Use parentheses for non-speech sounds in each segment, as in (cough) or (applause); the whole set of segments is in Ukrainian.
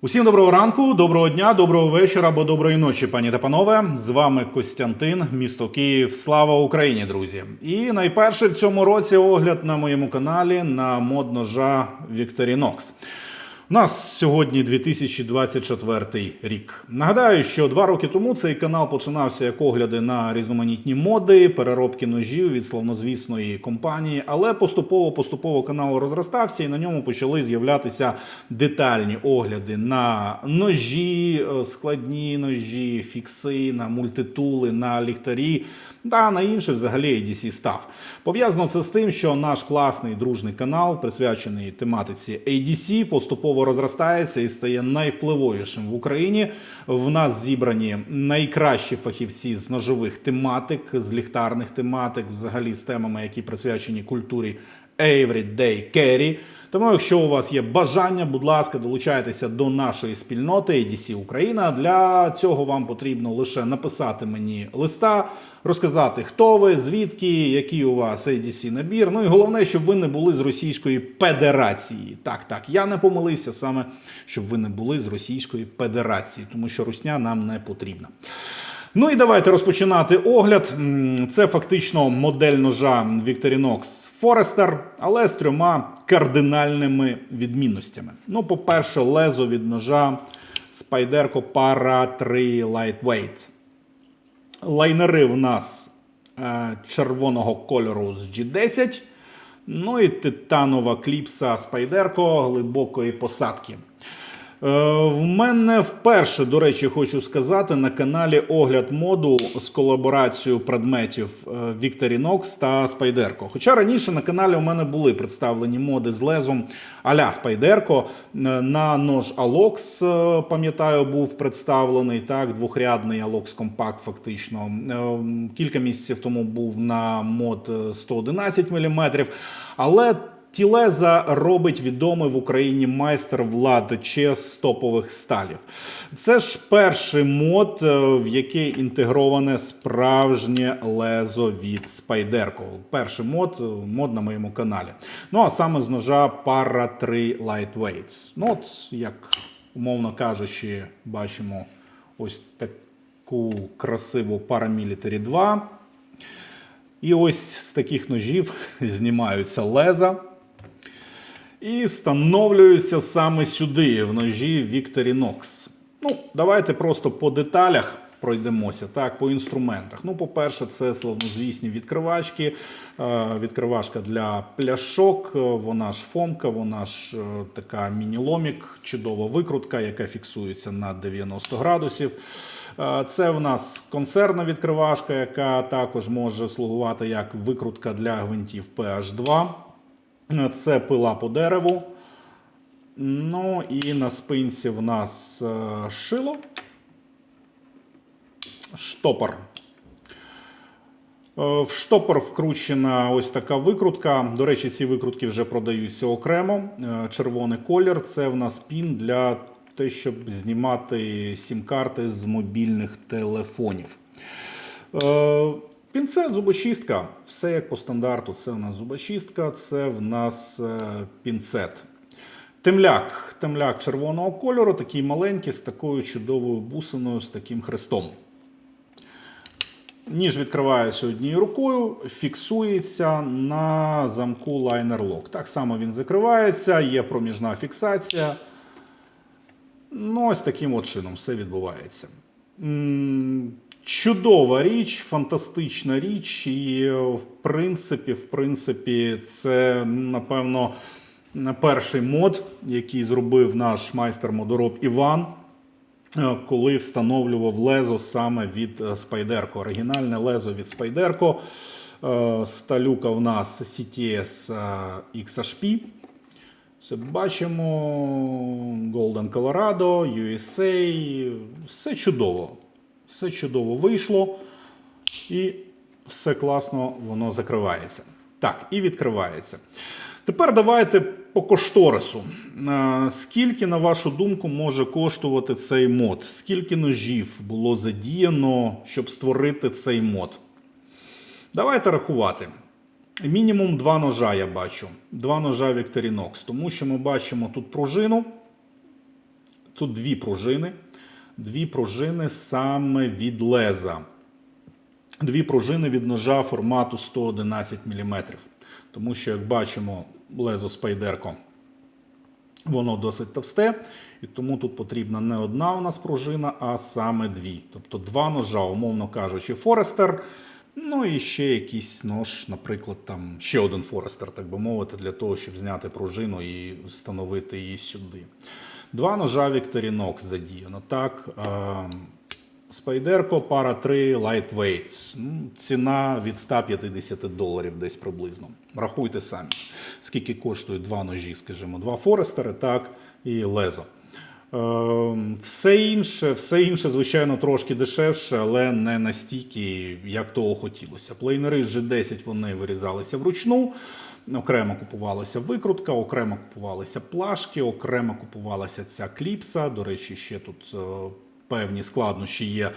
Усім доброго ранку, доброго дня, доброго вечора або доброї ночі, пані та панове. З вами Костянтин, місто Київ. Слава Україні, друзі! І найперше в цьому році огляд на моєму каналі на мод ножа Victorinox. Нас сьогодні 2024 рік. Нагадаю, що два роки тому цей канал починався як огляди на різноманітні моди, переробки ножів від славнозвісної компанії, але поступово поступово канал розростався і на ньому почали з'являтися детальні огляди на ножі, е, складні ножі, фікси, на мультитули, на ліхтарі та на інше взагалі ADC став. Пов'язано це з тим, що наш класний дружний канал, присвячений тематиці ADC, поступово розростається і стає найвпливовішим в Україні. В нас зібрані найкращі фахівці з ножових тематик, з ліхтарних тематик, взагалі з темами, які присвячені культурі Everyday Carry. Тому, якщо у вас є бажання, будь ласка, долучайтеся до нашої спільноти ADC Україна. Для цього вам потрібно лише написати мені листа, розказати, хто ви, звідки, який у вас ADC набір. Ну і головне, щоб ви не були з Російської Федерації. Так, так, я не помилився саме, щоб ви не були з Російської Федерації, тому що русня нам не потрібна. Ну і давайте розпочинати огляд. Це фактично модель ножа Victorinox Forester, але з трьома кардинальними відмінностями. Ну, по-перше, лезо від ножа Spyderco Para 3 Lightweight. Лайнери в нас е, червоного кольору з G10. Ну і титанова кліпса Spyderco глибокої посадки. Е, В мене вперше, до речі, хочу сказати, на каналі огляд моду з колаборацією предметів е, Victorinox та Spyderco. Хоча раніше на каналі у мене були представлені моди з лезом а-ля Spyderco. Е, На нож е, пам'ятаю, був представлений так, двохрядний Alox Compact фактично. Кілька місяців тому був на мод е, 111 мм. Але Ті леза робить відомий в Україні майстер Влад Че з топових сталів. Це ж перший мод, е, в який інтегроване справжнє лезо від Spyderco. Перший мод, е, мод на моєму каналі. Ну а саме з ножа Para 3 Lightweights. Ну, от, як умовно кажучи, бачимо ось таку красиву Paramilitary 2. І ось з таких ножів (laughs) знімаються леза і встановлюються саме сюди, в ножі Victorinox. Ну, давайте просто по деталях пройдемося, так, по інструментах. Ну, по-перше, це славнозвісні відкривачки. Е, Відкривашка для пляшок, е, вона ж фомка, вона ж е, така міні-ломік, чудова викрутка, яка фіксується на 90 градусів. Це в нас консервна відкривашка, яка також може слугувати як викрутка для гвинтів PH2. Це пила по дереву. Ну і на спинці в нас е, шило. Штопор. Е, В штопор вкручена ось така викрутка. До речі, ці викрутки вже продаються окремо. Е, Червоний колір це в нас пін для те, щоб знімати сім-карти з мобільних телефонів. Пінцет, зубочистка, все як по стандарту. Це в нас зубочистка, це в нас е, пінцет. Темляк, темляк червоного кольору, такий маленький, з такою чудовою бусиною, з таким хрестом. Ніж відкривається однією рукою, фіксується на замку Liner Lock. Так само він закривається, є проміжна фіксація. Ну, ось таким от чином все відбувається. Чудова річ, фантастична річ, і в принципі, в принципі, це напевно перший мод, який зробив наш майстер модороб Іван, е, коли встановлював лезо саме від е, Spyderco. Оригінальне лезо від Spyderco. Е, Сталюка в нас CTS XHP. Все бачимо. Golden Colorado, USA. Все чудово. Все чудово вийшло. І все класно воно закривається. Так, і відкривається. Тепер давайте по кошторису. Е, Скільки, на вашу думку, може коштувати цей мод? Скільки ножів було задіяно, щоб створити цей мод? Давайте рахувати. Мінімум два ножа я бачу. Два ножа Victorinox, тому що ми бачимо тут пружину. тут дві пружини. Дві пружини саме від леза. Дві пружини від ножа формату 111 мм. Тому що, як бачимо, лезо спайдерко воно досить товсте, і тому тут потрібна не одна у нас пружина, а саме дві. Тобто два ножа, умовно кажучи, Форестер. Ну і ще якийсь нож, наприклад, там ще один Форестер, так би мовити, для того, щоб зняти пружину і встановити її сюди. Два ножа Victorinox задіяно. Так, Спайдерко пара 3 Lightweight. Ну, ціна від 150 доларів десь приблизно. Рахуйте самі, скільки коштують два ножі, скажімо, два Форестери, так, і лезо. Е, все інше, все інше, звичайно, трошки дешевше, але не настільки, як того хотілося. Плейнери G10 вони вирізалися вручну. Окремо купувалася викрутка, окремо купувалися плашки, окремо купувалася ця кліпса. До речі, ще тут е, певні складнощі є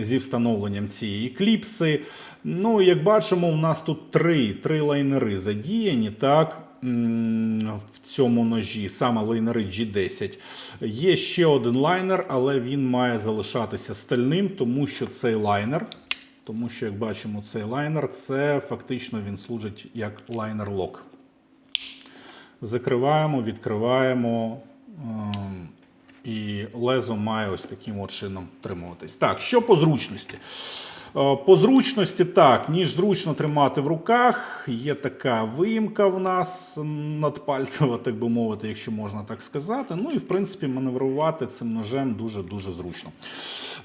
зі встановленням цієї кліпси. Ну, як бачимо, у нас тут три, три лайнери задіяні. так, В цьому ножі саме лайнери G10. Є ще один лайнер, але він має залишатися стальним, тому що цей лайнер, тому що, як бачимо, цей лайнер це фактично він служить як лайнер-лок. Закриваємо, відкриваємо. ем, І лезо має ось таким от чином тримуватись. Так, що по зручності? Е, По зручності, так, ніж зручно тримати в руках. Є така виїмка в нас надпальцева, так би мовити, якщо можна так сказати. Ну і в принципі маневрувати цим ножем дуже-дуже зручно.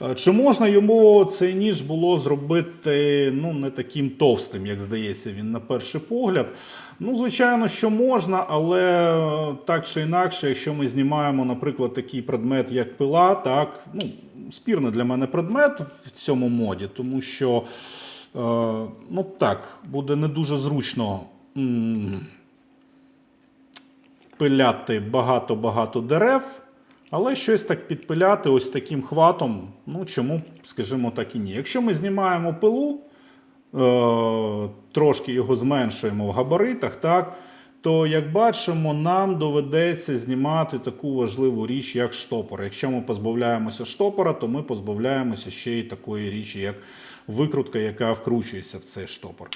Е, Чи можна йому цей ніж було зробити ну, не таким товстим, як здається, він на перший погляд? Ну, звичайно, що можна, але е, так чи інакше, якщо ми знімаємо, наприклад, такий предмет, як пила, так, ну, спірний для мене предмет в цьому моді, тому що е, ну, так, буде не дуже зручно. пиляти багато-багато дерев, але щось так підпиляти ось таким хватом, ну чому, скажімо так і ні. Якщо ми знімаємо пилу, е, трошки його зменшуємо в габаритах, так, то, як бачимо, нам доведеться знімати таку важливу річ, як штопор. Якщо ми позбавляємося штопора, то ми позбавляємося ще й такої річі, як викрутка, яка вкручується в цей штопор.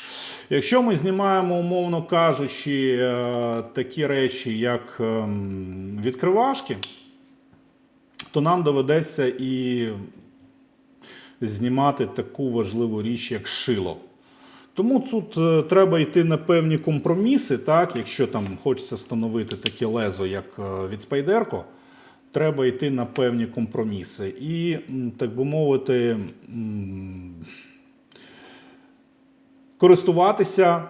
Якщо ми знімаємо, умовно кажучи, е, такі речі, як ем, відкривашки, то нам доведеться і знімати таку важливу річ, як шило. Тому тут е, треба йти на певні компроміси, так, якщо там хочеться встановити таке лезо, як е, від Спайдерко, треба йти на певні компроміси. І, так би мовити, користуватися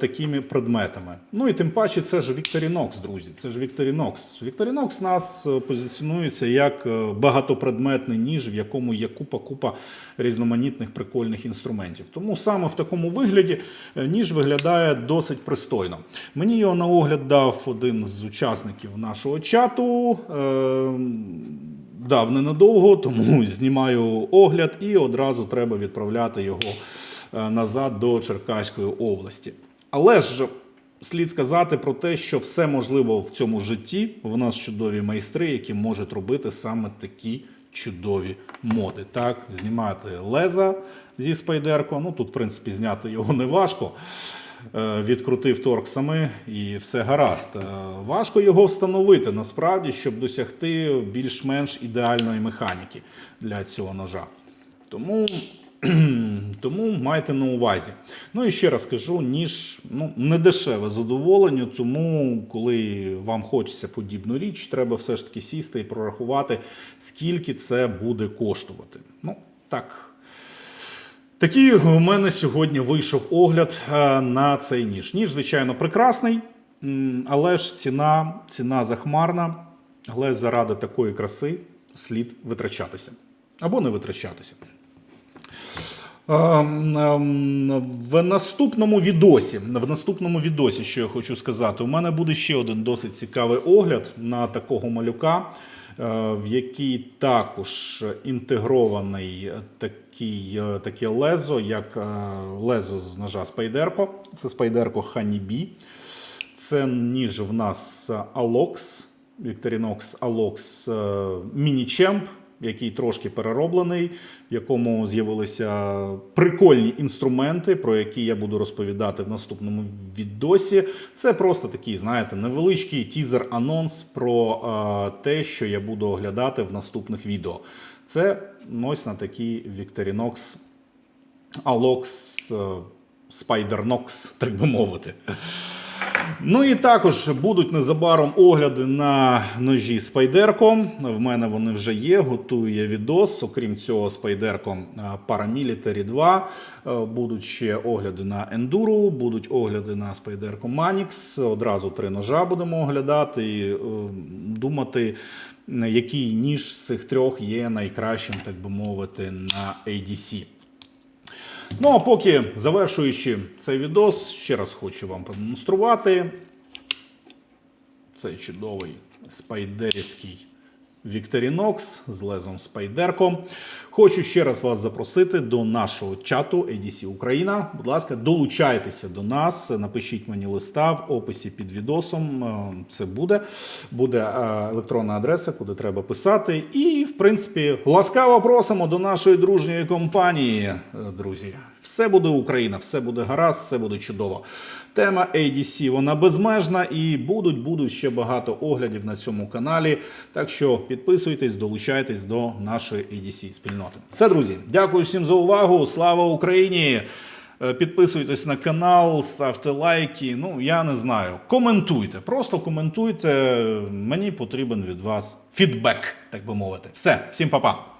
такими предметами. Ну і тим паче це ж Victorinox, друзі. Це ж Victorinox. Victorinox нас е, позиціонується як е, багатопредметний ніж, в якому є купа-купа різноманітних прикольних інструментів. Тому саме в такому вигляді е, ніж виглядає досить пристойно. Мені його на огляд дав один з учасників нашого чату. Е, Дав ненадовго, (laughs) тому знімаю огляд і одразу треба відправляти його е, назад до Черкаської області. Але ж слід сказати про те, що все можливо в цьому житті. В нас чудові майстри, які можуть робити саме такі чудові моди. Так, знімати леза зі спайдерко. Ну тут, в принципі, зняти його не важко. Е, Відкрутив торксами і все гаразд. Е, Важко його встановити насправді, щоб досягти більш-менш ідеальної механіки для цього ножа. Тому (clears throat) тому майте на увазі. Ну і ще раз кажу, ніж ну, не дешеве задоволення, тому коли вам хочеться подібну річ, треба все ж таки сісти і прорахувати, скільки це буде коштувати. Ну, так. Такий у мене сьогодні вийшов огляд е, на цей ніж. Ніж, звичайно, прекрасний, але ж ціна, ціна захмарна, але заради такої краси слід витрачатися. Або не витрачатися. Ем, ем, В наступному відосі, в наступному відосі, що я хочу сказати, у мене буде ще один досить цікавий огляд на такого малюка, е, в який також інтегрований такий, е, таке лезо, як е, лезо з ножа Спайдерко. Це Спайдерко Honeybee. Це ніж в нас Alox е, Mini Champ, який трошки перероблений, в якому з'явилися прикольні інструменти, про які я буду розповідати в наступному відосі. Це просто такий, знаєте, невеличкий тізер-анонс про те, що я буду оглядати в наступних відео. Це ось на такий Victorinox Alox е, Spider-Nox, так би мовити. Ну і також будуть незабаром огляди на ножі Спайдерко. В мене вони вже є. Готую я відос. Окрім цього, Спайдерко Paramilitary 2. Е, Будуть ще огляди на Enduro, будуть огляди на Спайдерко Manix. Одразу три ножа будемо оглядати і е, думати, який ніж з цих трьох є найкращим, так би мовити, на ADC. Ну а поки завершуючи цей відос, ще раз хочу вам продемонструвати цей чудовий спайдерівський Victorinox з лезом Спайдерко. Хочу ще раз вас запросити до нашого чату ADC Україна. Будь ласка, долучайтеся до нас, напишіть мені листа в описі під відосом. Е, Це буде. Буде е, електронна адреса, куди треба писати. І, в принципі, ласкаво просимо до нашої дружньої компанії, е, друзі. Все буде Україна, все буде гаразд, все буде чудово. Тема ADC вона безмежна і будуть, будуть ще багато оглядів на цьому каналі. Так що підписуйтесь, долучайтесь до нашої ADC спільноти. Все, друзі, дякую всім за увагу. Слава Україні! Е, Підписуйтесь на канал, ставте лайки. Ну я не знаю. Коментуйте, просто коментуйте. Мені потрібен від вас фідбек, так би мовити. Все, всім па-па.